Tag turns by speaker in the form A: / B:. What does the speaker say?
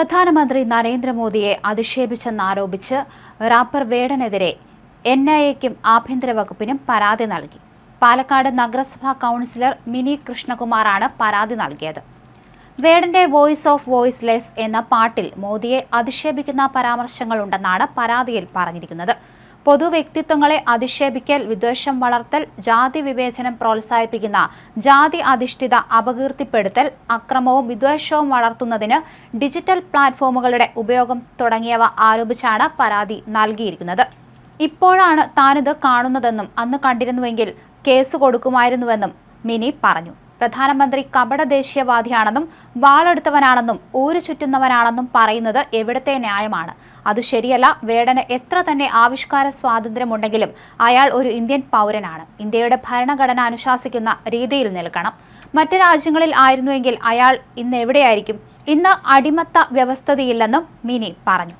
A: പ്രധാനമന്ത്രി നരേന്ദ്രമോദിയെ അധിക്ഷേപിച്ചെന്നാരോപിച്ച് റാപ്പർ വേടനെതിരെ എൻ ഐ എക്കും ആഭ്യന്തര വകുപ്പിനും പരാതി നൽകി. പാലക്കാട് നഗരസഭാ കൗൺസിലർ മിനി കൃഷ്ണകുമാറാണ് പരാതി നൽകിയത്. വേടന്റെ വോയിസ് ഓഫ് വോയിസ്ലെസ് എന്ന പാട്ടിൽ മോദിയെ അധിക്ഷേപിക്കുന്ന പരാമർശങ്ങളുണ്ടെന്നാണ് പരാതിയിൽ പറഞ്ഞിരിക്കുന്നത്. പൊതുവ്യക്തിത്വങ്ങളെ അധിക്ഷേപിക്കൽ വിദ്വേഷം വളർത്തൽ ജാതി വിവേചനം പ്രോത്സാഹിപ്പിക്കുന്ന ജാതി അധിഷ്ഠിത അപകീർത്തിപ്പെടുത്തൽ അക്രമവും വിദ്വേഷവും വളർത്തുന്നതിന് ഡിജിറ്റൽ പ്ലാറ്റ്ഫോമുകളുടെ ഉപയോഗം തുടങ്ങിയവ ആരോപിച്ചാണ് പരാതി നൽകിയിരിക്കുന്നത്. ഇപ്പോഴാണ് താനിത് കാണുന്നതെന്നും അന്ന് കണ്ടിരുന്നുവെങ്കിൽ കേസ് കൊടുക്കുമായിരുന്നുവെന്നും മിനി പറഞ്ഞു. പ്രധാനമന്ത്രി കപട ദേശീയവാദിയാണെന്നും വാളെടുത്തവനാണെന്നും ഊരു ചുറ്റുന്നവനാണെന്നും പറയുന്നത് എവിടത്തെ ന്യായമാണ്? അത് ശരിയല്ല. വേടന് എത്ര തന്നെ ആവിഷ്കാര സ്വാതന്ത്ര്യമുണ്ടെങ്കിലും അയാൾ ഒരു ഇന്ത്യൻ പൗരനാണ്. ഇന്ത്യയുടെ ഭരണഘടന അനുശാസിക്കുന്ന രീതിയിൽ നിൽക്കണം. മറ്റ് രാജ്യങ്ങളിൽ ആയിരുന്നുവെങ്കിൽ അയാൾ ഇന്ന് എവിടെയായിരിക്കും? ഇന്ന് അടിമത്ത വ്യവസ്ഥതയില്ലെന്നും മിനി പറഞ്ഞു.